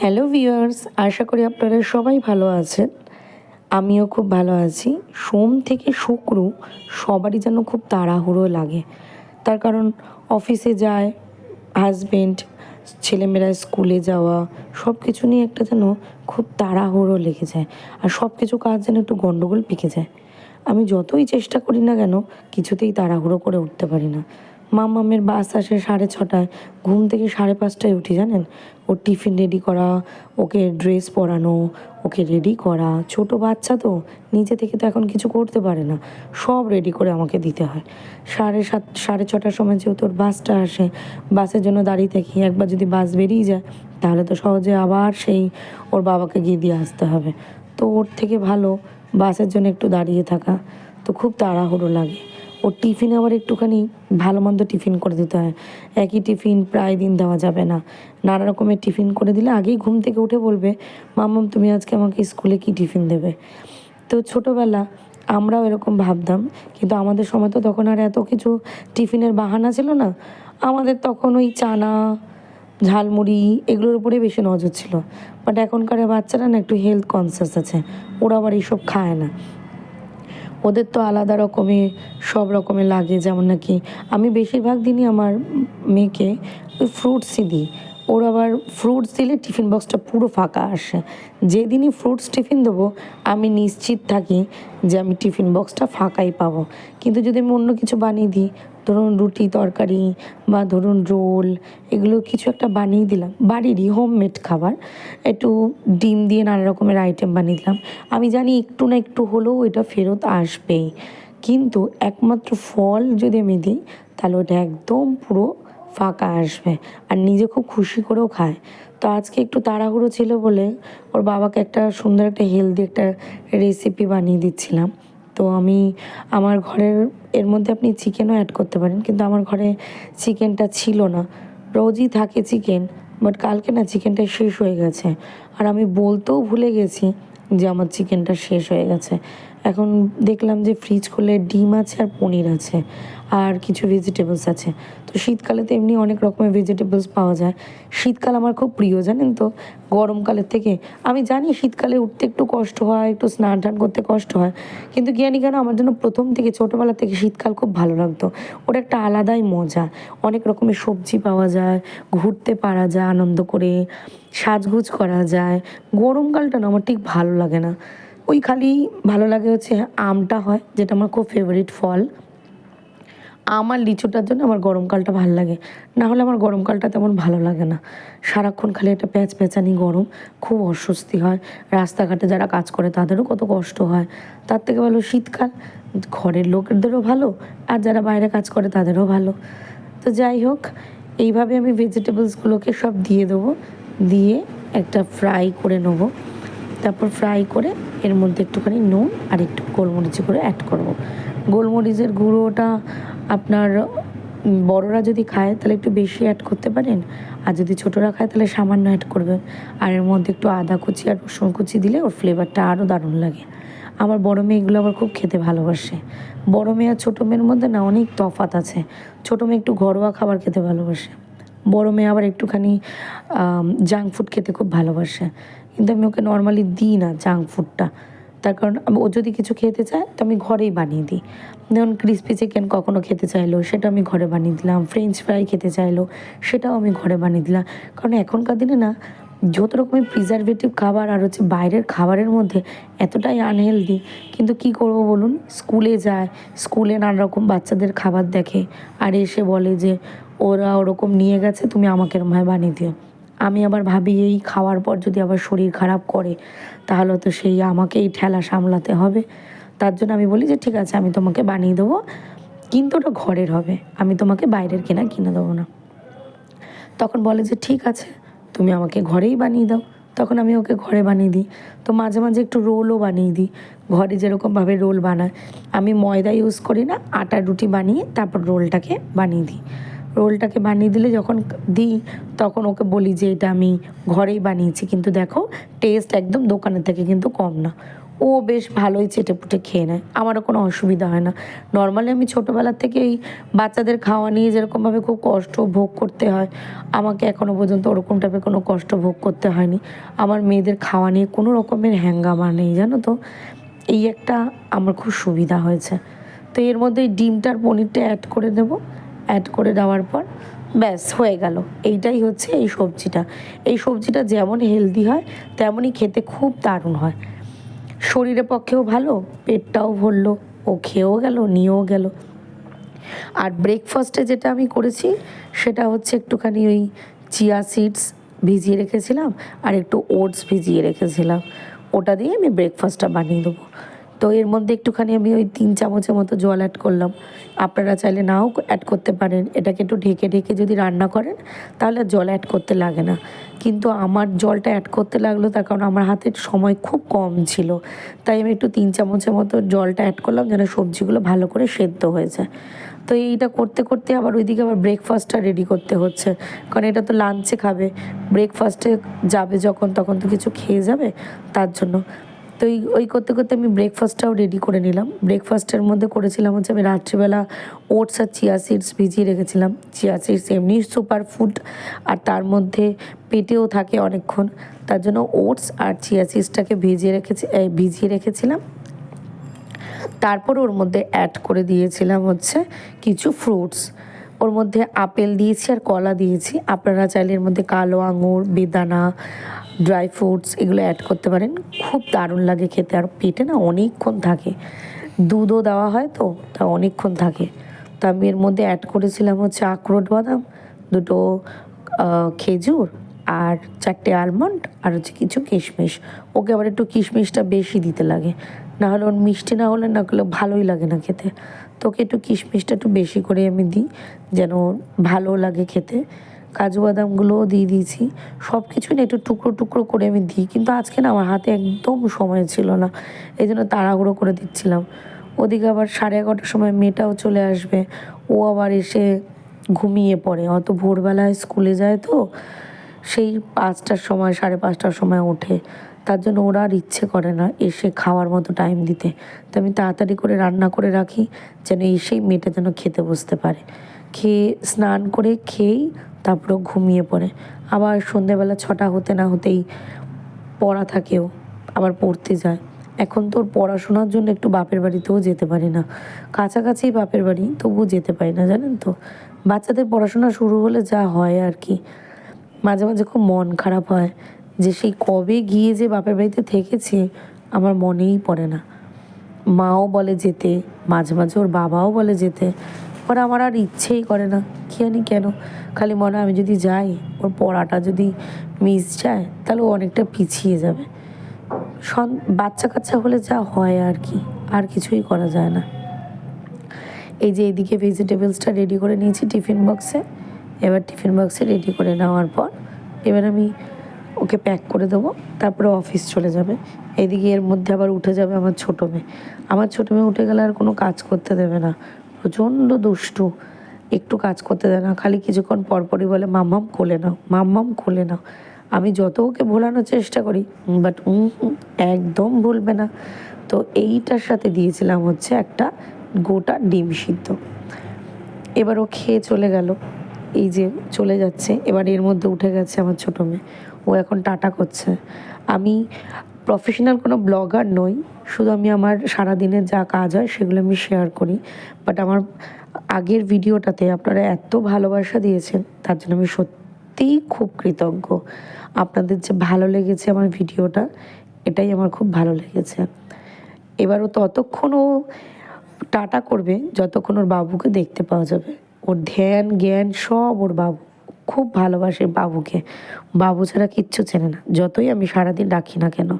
Hello viewers আশা করি আপনারা সবাই ভালো আছেন। আমিও খুব ভালো আছি। সোম থেকে শুক্র সবারই যেন খুব তাড়াহুড়ো লাগে। তার কারণ অফিসে যায় হাজবেন্ড ছেলেমেয়েরা স্কুলে যাওয়া সব কিছু নিয়ে একটা যেন খুব তাড়াহুড়ো লেগে যায়। আর সব কিছু কাজ যেন একটু গণ্ডগোল পেকে যায়। আমি যতই চেষ্টা করি না কেন, কিছুতেই তাড়াহুড়ো করে উঠতে পারি না। মামামের বাস আসে সাড়ে ছটায়। ঘুম থেকে সাড়ে পাঁচটায় উঠি, জানেন? ওর টিফিন রেডি করা, ওকে ড্রেস পরানো, ওকে রেডি করা। ছোট বাচ্চা তো, নিজে থেকে তো এখন কিছু করতে পারে না। সব রেডি করে আমাকে দিতে হয়। সাড়ে সাত, সাড়ে ছটার সময় যেহেতু ওর বাসটা আসে, বাসের জন্য দাঁড়িয়ে থাকি, একবার যদি বাস বেরিয়ে যায়, তাহলে তো সহজে আবার সেই ওর বাবাকে গিয়ে দিয়ে আসতে হবে। তো ওর থেকে ভালো, বাসের জন্য একটু দাঁড়িয়ে থাকা, তো খুব তাড়াহুড়ো লাগে। ওর টিফিন আবার একটুখানি ভালো মন্দ টিফিন করে দিতে হয়। একই টিফিন প্রায় দিন দেওয়া যাবে না। নানা রকমের টিফিন করে দিলে আগেই ঘুম থেকে উঠে বলবে, মামাম, তুমি আজকে আমাকে স্কুলে কি টিফিন দেবে? তো ছোটোবেলা আমরাও এরকম ভাবতাম, কিন্তু আমাদের সময় তো তখন আর এত কিছু টিফিনের বাহানা ছিল না। আমাদের তখন ওই চানা, ঝালমুড়ি এগুলোর উপরে বেশি নজর ছিল। বাট এখনকার বাচ্চারা না একটু হেলথ কনসিয়াস আছে। ওরা আবার এইসব খায় না। ওদের তো আলাদা রকমের সব রকমের লাগে। যেমন নাকি আমি বেশিরভাগ দিনই আমার মেয়েকে ওই ফ্রুটসই দিই। ওর আবার ফ্রুটস দিলে টিফিন বক্সটা পুরো ফাঁকা আসে। যেদিনই ফ্রুটস টিফিন দেবো, আমি নিশ্চিত থাকি যে আমি টিফিন বক্সটা ফাঁকাই পাবো। কিন্তু যদি আমি অন্য কিছু বানিয়ে দিই, ধরুন রুটি তরকারি বা ধরুন রোল, এগুলো কিছু একটা বানিয়ে দিলাম, বাড়িরই হোমমেড খাবার, একটু ডিম দিয়ে নানা রকমের আইটেম বানিয়ে দিলাম, আমি জানি একটু না একটু হলেও এটা ফেরত আসবেই। কিন্তু একমাত্র ফল যদি আমি দিই, তাহলে ওটা একদম পুরো ফাঁকা আসবে। আর নিজে খুব খুশি করেও খায়। তো আজকে একটু তাড়াহুড়ো ছিল বলে ওর বাবাকে একটা সুন্দর একটা হেলদি একটা রেসিপি বানিয়ে দিচ্ছিলাম। তো আমি আমার ঘরের, এর মধ্যে আপনি চিকেনও অ্যাড করতে পারেন। কিন্তু আমার ঘরে চিকেনটা ছিল না। রোজই থাকে চিকেন বাট কালকে না চিকেনটা শেষ হয়ে গেছে। আর আমি বলতেও ভুলে গেছি যে আমার চিকেনটা শেষ হয়ে গেছে। এখন দেখলাম যে ফ্রিজ খুলে ডিম আছে আর পনির আছে আর কিছু ভেজিটেবলস আছে। তো শীতকালে তো এমনি অনেক রকমের ভেজিটেবলস পাওয়া যায়। শীতকাল আমার খুব প্রিয়, জানেন তো? গরমকালের থেকে। আমি জানি শীতকালে উঠতে একটু কষ্ট হয়, একটু স্নান টান করতে কষ্ট হয়। কিন্তু জ্ঞানী কেন, আমার জন্য প্রথম থেকে ছোটোবেলা থেকে শীতকাল খুব ভালো লাগতো। ওটা একটা আলাদাই মজা। অনেক রকমের সবজি পাওয়া যায়, ঘুরতে পারা যায়, আনন্দ করে সাজগুজ করা যায়। গরমকালটা না আমার ঠিক ভালো লাগে না। ওই খালি ভালো লাগে হচ্ছে আমটা হয়, যেটা আমার খুব ফেভারিট ফল। আমার লিচুটার জন্য আমার গরমকালটা ভালো লাগে। না হলে আমার গরমকালটা তেমন ভালো লাগে না। সারাক্ষণ খালি একটা প্যাচ প্যাচানি গরম, খুব অস্বস্তি হয়। রাস্তাঘাটে যারা কাজ করে তাদেরও কত কষ্ট হয়। তার থেকে ভালো শীতকাল, ঘরের লোকেদেরও ভালো, আর যারা বাইরে কাজ করে তাদেরও ভালো। তো যাই হোক, এইভাবে আমি ভেজিটেবলসগুলোকে সব দিয়ে দেবো, দিয়ে একটা ফ্রাই করে নেব। তারপর ফ্রাই করে এর মধ্যে একটুখানি নুন আর একটু গোলমরিচ করে অ্যাড করব। গোলমরিচের গুঁড়োটা আপনার বড়রা যদি খায় তাহলে একটু বেশি অ্যাড করতে পারেন, আর যদি ছোটরা খায় তাহলে সামান্য অ্যাড করবেন আর এর মধ্যে একটু আদা কুচি আর রসুন কুচি দিলে ওর ফ্লেভারটা আরও দারুণ লাগে। আমার বড় মেয়ে এগুলো আবার খুব খেতে ভালোবাসে। বড় মেয়ে আর ছোটো মেয়ের মধ্যে না অনেক তফাত আছে। ছোটো মেয়ে একটু ঘরোয়া খাবার খেতে ভালোবাসে। বড় মেয়ে আবার একটুখানি জাঙ্ক ফুড খেতে খুব ভালোবাসে। কিন্তু আমি ওকে নর্মালি দিই না জাঙ্ক ফুডটা তার কারণ ও যদি কিছু খেতে চায়, তো আমি ঘরেই বানিয়ে দিই। যেমন ক্রিসপি চিকেন কখনও খেতে চাইলো, সেটা আমি ঘরে বানিয়ে দিলাম। ফ্রেঞ্চ ফ্রাই খেতে চাইলো, সেটাও আমি ঘরে বানিয়ে দিলাম। কারণ এখনকার দিনে না, যত রকমের প্রিজারভেটিভ খাবার আর হচ্ছে বাইরের খাবারের মধ্যে এতটাই আনহেলদি কিন্তু কি করব বলুন? স্কুলে যায়, স্কুলে নানা রকম বাচ্চাদের খাবার দেখে। আর এসে বলে যে, ওরা ওরকম নিয়ে গেছে, তুমি আমাকে এরমভাবে বানিয়ে দিও। আমি আবার ভাবি, এই খাওয়ার পর যদি আবার শরীর খারাপ করে, তাহলে তো সেই আমাকেই ঠেলা সামলাতে হবে। তার জন্য আমি বলি যে, ঠিক আছে, আমি তোমাকে বানিয়ে দেবো, কিন্তু ওটা ঘরের হবে। আমি তোমাকে বাইরের কেনা কিনে দেবো না। তখন বলে যে, ঠিক আছে, তুমি আমাকে ঘরেই বানিয়ে দাও। তখন আমি ওকে ঘরে বানিয়ে দিই। তো মাঝে মাঝে একটু রোলও বানিয়ে দিই। ঘরে যেরকমভাবে রোল বানায়, আমি ময়দা ইউজ করি না আটার রুটি বানিয়ে তারপর রোলটাকে বানিয়ে দিই। রোলটাকে বানিয়ে দিলে যখন দিই, তখন ওকে বলি যে এটা আমি ঘরেই বানিয়েছি। কিন্তু দেখো টেস্ট একদম দোকানের থেকে কিন্তু কম না। ও বেশ ভালোই চেটে পুটে খেয়ে নেয়। আমারও কোনো অসুবিধা হয় না। নর্মালি আমি ছোটোবেলার থেকেই বাচ্চাদের খাওয়া নিয়ে যেরকমভাবে খুব কষ্ট ভোগ করতে হয়, আমাকে এখনও পর্যন্ত ওরকম টাইপের কোনো কষ্ট ভোগ করতে হয়নি। আমার মেয়েদের খাওয়া নিয়ে কোনো রকমের হ্যাঙ্গামা নেই, জানো তো? এই একটা আমার খুব সুবিধা হয়েছে। তো এর মধ্যে এই ডিমটার পনিরটা অ্যাড করে দেবো। অ্যাড করে দেওয়ার পর ব্যাস, হয়ে গেল। এইটাই হচ্ছে এই সবজিটা। এই সবজিটা যেমন হেলদি হয়, তেমনই খেতে খুব দারুণ হয়। শরীরের পক্ষেও ভালো, পেটটাও ভরলো, ও খেয়েও গেল, নিয়েও গেল। আর ব্রেকফাস্টে যেটা আমি করেছি, সেটা হচ্ছে একটুখানি ওই চিয়া সিডস ভিজিয়ে রেখেছিলাম, আর একটু ওটস ভিজিয়ে রেখেছিলাম। ওটা দিয়ে আমি ব্রেকফাস্টটা বানিয়ে দেবো। তো এর মধ্যে একটুখানি আমি ওই তিন চামচের মতো জল অ্যাড করলাম। আপনারা চাইলে নাও অ্যাড করতে পারেন। এটাকে একটু ঢেকে ঢেকে যদি রান্না করেন, তাহলে জল অ্যাড করতে লাগে না। কিন্তু আমার জলটা অ্যাড করতে লাগল তার কারণ আমার হাতের সময় খুব কম ছিল। তাই আমি একটু তিন চামচের মতো জলটা অ্যাড করলাম যেন সবজিগুলো ভালো করে সেদ্ধ হয়ে যায়। তো এইটা করতে করতে আবার ওইদিকে আবার ব্রেকফাস্টটা রেডি করতে হচ্ছে। কারণ এটা তো লাঞ্চে খাবে। ব্রেকফাস্টে যাবে যখন, তখন তো কিছু খেয়ে যাবে। তার জন্য তো ওই ওই করতে করতে আমি ব্রেকফাস্টটাও রেডি করে নিলাম। ব্রেকফাস্টের মধ্যে করেছিলাম হচ্ছে আমি রাত্রিবেলা ওটস আর চিয়া সিডস ভিজিয়ে রেখেছিলাম। চিয়া সিডস এমনি সুপার ফুড আর তার মধ্যে পেটেও থাকে অনেকক্ষণ। তার জন্য ওটস আর চিয়া সিডসটাকে ভিজিয়ে রেখেছি ভিজিয়ে রেখেছিলাম। তারপর ওর মধ্যে অ্যাড করে দিয়েছিলাম হচ্ছে কিছু ফ্রুটস ওর মধ্যে আপেল দিয়েছি আর কলা দিয়েছি। আপনারা চাইলে এর মধ্যে কালো আঙুর, বেদানা ড্রাই ফ্রুটস এগুলো অ্যাড করতে পারেন। খুব দারুণ লাগে খেতে। আর পেটে না অনেকক্ষণ থাকে। দুধও দেওয়া হয় তো, তা অনেকক্ষণ থাকে। তো আমি এর মধ্যে অ্যাড করেছিলাম হচ্ছে আখরোট বাদাম, দুটো খেজুর আর চারটে আলমন্ড আর হচ্ছে কিছু কিশমিশ। ওকে আবার একটু কিশমিশটা বেশি দিতে লাগে। না হলে ওর মিষ্টি না হলে না হলে ভালোই লাগে না খেতে। তো ওকে একটু কিশমিশটা একটু বেশি করে আমি দিই, যেন ভালো লাগে খেতে। কাজু বাদামগুলোও দিয়ে দিয়েছি। সব কিছুই না একটু টুকরো টুকরো করে আমি দিই, কিন্তু আজকে না আমার হাতে একদম সময় ছিল না। এই জন্য তাড়াহুড়ো করে দিচ্ছিলাম। ওদিকে আবার সাড়ে এগারোটার সময় মেয়েটাও চলে আসবে। ও আবার এসে ঘুমিয়ে পড়ে। অত ভোরবেলায় স্কুলে যায় তো সেই পাঁচটার সময়, সাড়ে পাঁচটার সময় ওঠে। তার জন্য ওরা আর ইচ্ছে করে না এসে খাওয়ার মতো টাইম দিতে। তো আমি তাড়াতাড়ি করে রান্না করে রাখি, যেন এসেই মেয়েটা যেন খেতে বসতে পারে। খেয়ে, স্নান করে খেয়েই তারপরে ঘুমিয়ে পড়ে। আবার সন্ধেবেলা ছটা হতে না হতেই পড়া থাকেও আবার পড়তে যায়। এখন তোর পড়াশোনার জন্য একটু বাপের বাড়িতেও যেতে পারি না। কাছাকাছি বাপের বাড়ি, তবুও যেতে পারি না, জানেন তো? বাচ্চাদের পড়াশোনা শুরু হলে যা হয় আর কি। মাঝে মাঝে খুব মন খারাপ হয় যে সেই কবে গিয়ে যে বাপের বাড়িতে থেকেছি, আমার মনেই পড়ে না। মাও বলে যেতে, মাঝে মাঝে ওর বাবাও বলে যেতে, ওর আমার আর ইচ্ছেই করে না, কি জানি কেন। খালি মনে আমি যদি যাই, ওর পড়াটা যদি মিস যায়, তাহলে ও অনেকটা পিছিয়ে যাবে। সন, বাচ্চা কাচ্চা হলে যা হয় আর কি, আর কিছুই করা যায় না। এই যে এইদিকে ভেজিটেবলসটা রেডি করে নিয়েছি টিফিন বক্সে। এবার টিফিন বক্সে রেডি করে নেওয়ার পর এবার আমি ওকে প্যাক করে দেবো, তারপরে অফিস চলে যাবে। এদিকে এর মধ্যে আবার উঠে যাবে আমার ছোটো মেয়ে। আমার ছোটো মেয়ে উঠে গেলে আর কোনো কাজ করতে দেবে না। প্রচণ্ড দুষ্টু, একটু কাজ করতে দেয় না, খালি কিছুক্ষণ পরপরই বলে, মাম্মাম, কোলে নাও, মাম্মাম, কোলে নাও। আমি যত ওকে ভোলানোর চেষ্টা করি বাট একদম ভুলবে না। তো এইটার সাথে দিয়েছিলাম হচ্ছে একটা গোটা ডিম সিদ্ধ। এবার ও খেয়ে চলে গেল। এই যে চলে যাচ্ছে, এবার এর মধ্যে উঠে গেছে আমার ছোটো মেয়ে। ও এখন টাটা করছে। আমি প্রফেশনাল কোনো ব্লগার নই, শুধু আমি আমার সারাদিনের যা কাজ হয় সেগুলো আমি শেয়ার করি। বাট আমার আগের ভিডিওটাতে আপনারা এত ভালোবাসা দিয়েছেন, তার জন্য আমি সত্যিই খুব কৃতজ্ঞ। আপনাদের যে ভালো লেগেছে আমার ভিডিওটা এটাই আমার খুব ভালো লেগেছে। এবারও ততক্ষণ ও টাটা করবে, যতক্ষণ ওর বাবুকে দেখতে পাওয়া যাবে। ওর ধ্যান, জ্ঞান সব ওর বাবু, খুব ভালোবাসে বাবুকে। বাবু ছাড়া কিচ্ছু চেনে না। যতই আমি সারাদিন রাখি না কেন।